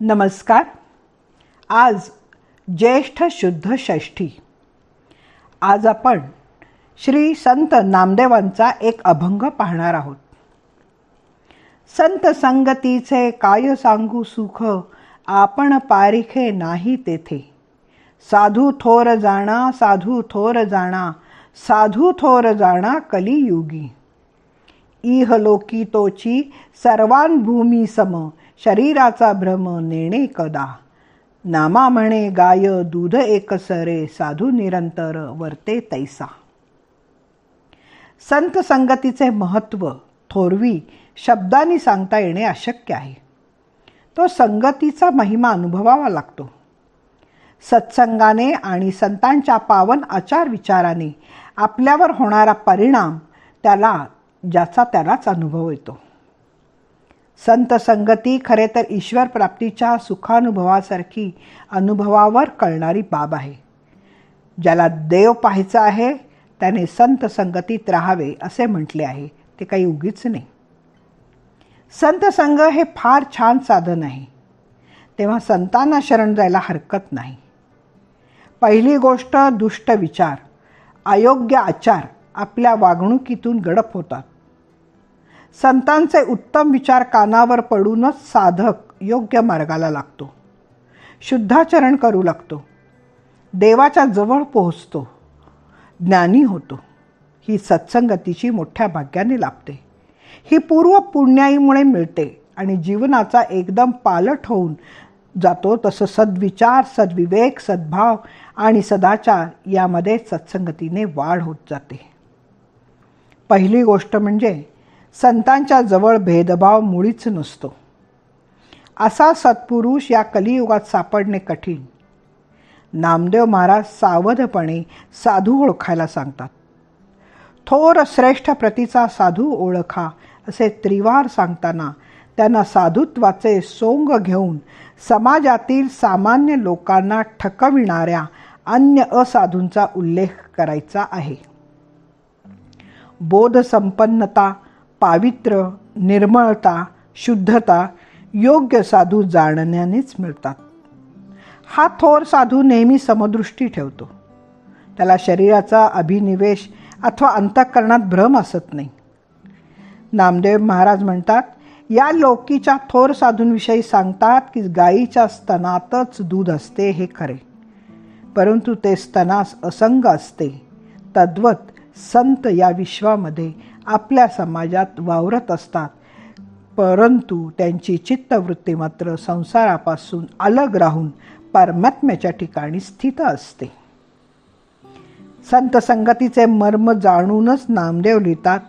नमस्कार. आज ज्येष्ठ शुद्ध षष्ठी. आज आपण श्री संत नामदेवांचा एक अभंग पाहणार आहोत. संत संगतीचे काय सांगू सुख आपण पारिखे नाही तेथे. साधू थोर जाणा साधू थोर जाणा साधू थोर जाणा कलियुगी. इहलोकी तोची सर्वांभूमी सम शरीराचा भ्रम नेणे कदा? नामा म्हणे गाय दूध एकसरे साधू निरंतर वर्ते तैसा. संत संगतीचे महत्त्व थोरवी शब्दांनी सांगता येणे अशक्य आहे. तो संगतीचा महिमा अनुभवावा लागतो. सत्संगाने आणि संतांच्या पावन आचार विचाराने आपल्यावर होणारा परिणाम त्याला ज्याचा त्यालाच अनुभव येतो. संत संगती खरे तर ईश्वर प्राप्तीच्या सुखानुभवासारखी अनुभवावर कळणारी बाब आहे. ज्याला देव पाहायचा आहे त्याने संत संगतीत राहावे असे म्हटले आहे. ते काही उगीच नाही. संत संघ हे फार छान साधन आहे. तेव्हा संतांना शरण जायला हरकत नाही. पहिली गोष्ट दुष्ट विचार. अयोग्य आचार आपल्या वागणुकीतून गडप होतात. संतांचे उत्तम विचार कानावर पडूनच साधक योग्य मार्गाला लागतो. शुद्धाचरण करू लागतो. देवाच्या जवळ पोहोचतो. ज्ञानी होतो. ही सत्संगतीची मोठ्या भाग्याने लाभते. ही पूर्व पुण्याईमुळे मिळते आणि जीवनाचा एकदम पालट होऊन जातो तसं सद्विचार सद्विवेक सद्भाव आणि सदाचार यामध्ये सत्संगतीने वाढ होत जाते. पहिली गोष्ट म्हणजे संतांच्या जवळ भेदभाव मुळीच नसतो. असा सत्पुरुष या कलियुगात सापडणे कठीण. नामदेव महाराज सावधपणे साधू ओळखायला सांगतात. थोर श्रेष्ठ प्रतीचा साधू ओळखा असे त्रिवार सांगताना त्यांना साधुत्वाचे सोंग घेऊन समाजातील सामान्य लोकांना ठकविणाऱ्या अन्य असाधूंचा उल्लेख करायचा आहे. बोधसंपन्नता पावित्र निर्मळता शुद्धता योग्य साधू जाणण्यानेच मिळतात. हा थोर साधू नेहमी समदृष्टी ठेवतो. त्याला शरीराचा अभिनिवेश अथवा अंतःकरणात भ्रम असत नाही. नामदेव महाराज म्हणतात या लोकीच्या थोर साधूंविषयी सांगतात की गायीच्या स्तनातच दूध असते हे खरे. परंतु ते स्तनास असंग असते. तद्वत संत या विश्वामध्ये आपल्या समाजात वावरत असतात. परंतु त्यांची चित्तवृत्ती मात्र संसारापासून अलग राहून परमात्म्याच्या ठिकाणी स्थित असते. संत संगतीचे मर्म जाणूनच नामदेव लिहितात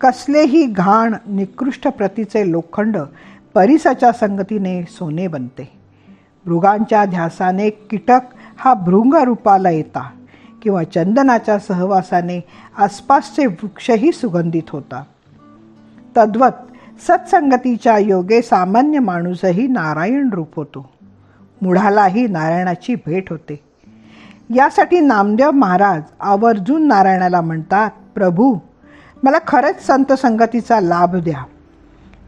कसलेही घाण निकृष्ट प्रतीचे लोखंड परिसाच्या संगतीने सोने बनते. मृगांच्या ध्यासाने कीटक हा भृंग रूपाला येता किंवा चंदनाच्या सहवासाने आसपासचे वृक्षही सुगंधित होता. तद्वत सत्संगतीच्या योगे सामान्य माणूसही नारायण रूप होतो. मुढालाही नारायणाची भेट होते. यासाठी नामदेव महाराज आवर्जून नारायणाला म्हणतात प्रभू मला खरंच संत संगतीचा लाभ द्या.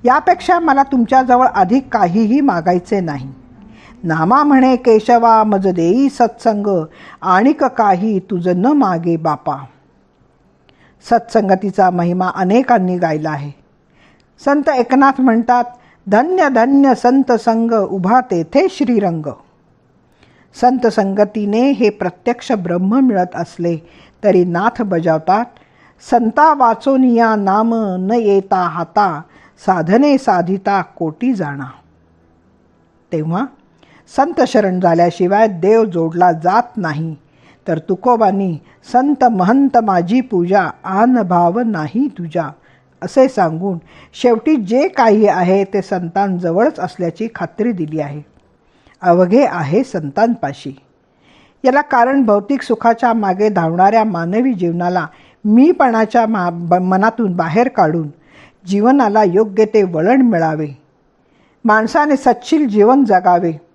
यापेक्षा मला तुमच्याजवळ अधिक काहीही मागायचे नाही. नामा म्हणे केशवा मज देई सत्संग. आणिक काही तुझं न मागे बापा. सत्संगतीचा महिमा अनेकांनी गायला आहे. संत एकनाथ म्हणतात धन्य धन्य संत संग उभा तेथे श्रीरंग. संत संगतीने हे प्रत्यक्ष ब्रह्म मिळत असले तरी नाथ बजावतात संता वाचोनिया नाम न येता हाता साधने साधिता कोटी जाणा. तेव्हा संत शरण झाल्याशिवाय देव जोडला जात नाही. तर तुकोबांनी संत महंत माझी पूजा आन भाव नाही तुझ्या असे सांगून शेवटी जे काही आहे ते संतांजवळच असल्याची खात्री दिली आहे. अवघे आहे संतांपाशी. याला कारण भौतिक सुखाच्या मागे धावणाऱ्या मानवी जीवनाला मीपणाच्या मा मनातून बाहेर काढून जीवनाला योग्य ते वळण मिळावे. माणसाने सच्शील जीवन जगावे.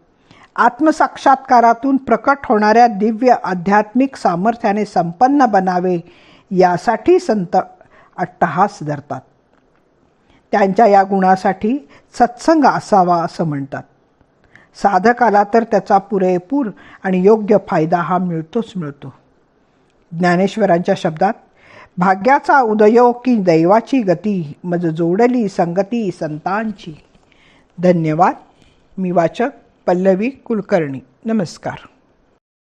आत्मसाक्षात्कारातून प्रकट होणाऱ्या दिव्य आध्यात्मिक सामर्थ्याने संपन्न बनावे यासाठी संत अट्टहास धरतात. त्यांच्या या गुणासाठी सत्संग असावा असं म्हणतात. साधकाला तर त्याचा पुरेपूर आणि योग्य फायदा हा मिळतोच मिळतो. ज्ञानेश्वरांच्या शब्दात भाग्याचा उदयो की दैवाची गती मज जोडली संगती संतांची. धन्यवाद. मी वाचक पल्लवी कुलकर्णी. नमस्कार.